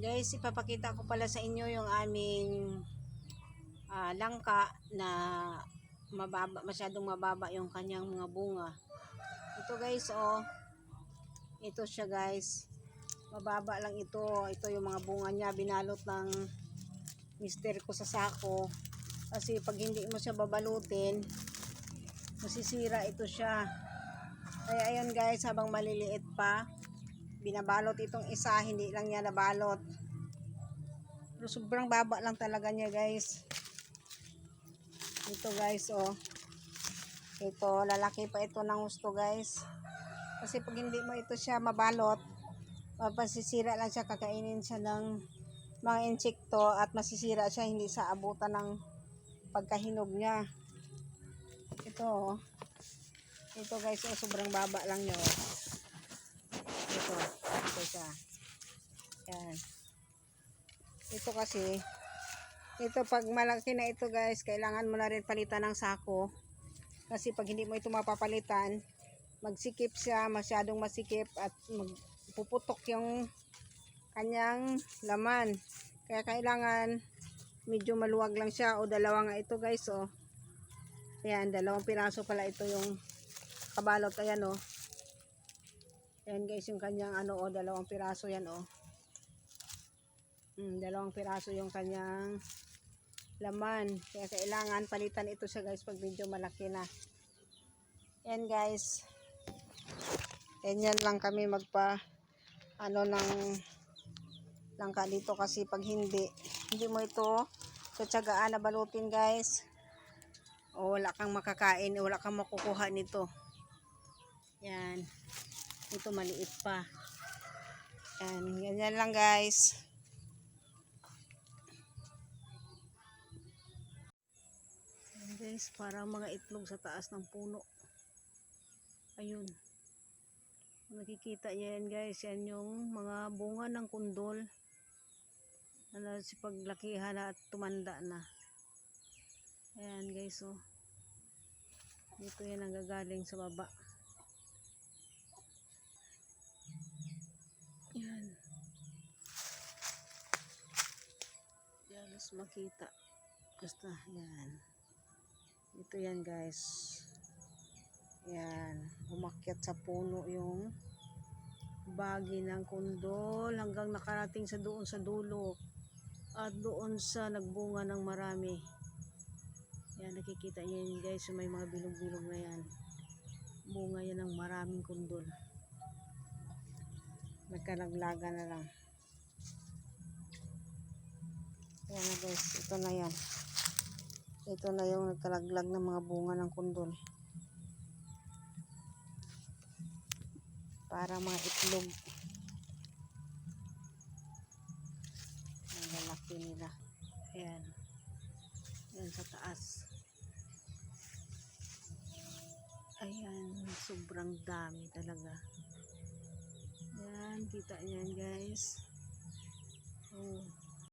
Guys, ipapakita ko pala sa inyo yung aming ah, langka na mababa, masyadong mababa yung kanyang mga bunga. Ito guys, oh. Ito siya guys. Mababa lang ito. Ito yung mga bunga niya. Binalot ng mister ko sa sako. Kasi pag hindi mo siya babalutin, masisira ito siya. Kaya ayun guys, habang maliliit pa, binabalot itong isa, hindi lang niya nabalot. Pero sobrang baba lang talaga niya guys. Ito guys, oh. Ito, lalaki pa ito ng gusto guys. Kasi pag hindi mo ito siya mabalot, mapasisira lang siya, kakainin siya ng mga insekto at masisira siya hindi sa abutan ng pagkahinog niya. Ito, oh. Ito guys, oh, sobrang baba lang niya. Oh. Ito, ito siya. Yan. Ito kasi, ito pag malaki na ito guys, kailangan mo na rin palitan ng sako. Kasi pag hindi mo ito mapapalitan, magsikip siya, masyadong masikip at magpuputok yung kanyang laman. Kaya kailangan medyo maluwag lang siya o dalawa nga ito guys oh. Ayan, dalawang piraso pala ito yung kabalot. Ayan oh. Ayan guys yung kanyang ano oh, dalawang piraso yan oh. Mm, dalawang piraso yung kanyang laman. Kaya kailangan palitan ito siya guys pag medyo malaki na. Ayan guys. Ganyan lang kami magpa ano ng langka dito kasi pag hindi hindi mo ito tsatsagaan na balutin guys o wala kang makakain wala kang makukuha nito yan ito maliit pa. Yan ganyan lang guys. Yan guys parang mga itlog sa taas ng puno. Ayun. Nakikita yan guys. Yan yung mga bunga ng kundol na si paglakihan na at tumanda na. Ayan guys oh. Dito yan ang gagaling sa baba mas makita. Basta yan. Ito yan guys. Yan. Umakyat sa puno yung bagi ng kundol hanggang nakarating sa doon sa dulo. At doon sa nagbunga ng marami. Yan nakikita niyo yun guys may mga bilog-bilog na yan. Bunga yan ng maraming kundol nagkalaglaga na lang yan na guys. Ito na yan. Ito na yung nagkalaglag ng mga bunga ng kundol. Para mga itlog. Ang lalaki nila. Ayan. Yan sa taas. Ayan sobrang dami talaga. Ayan kita niyan guys. Oh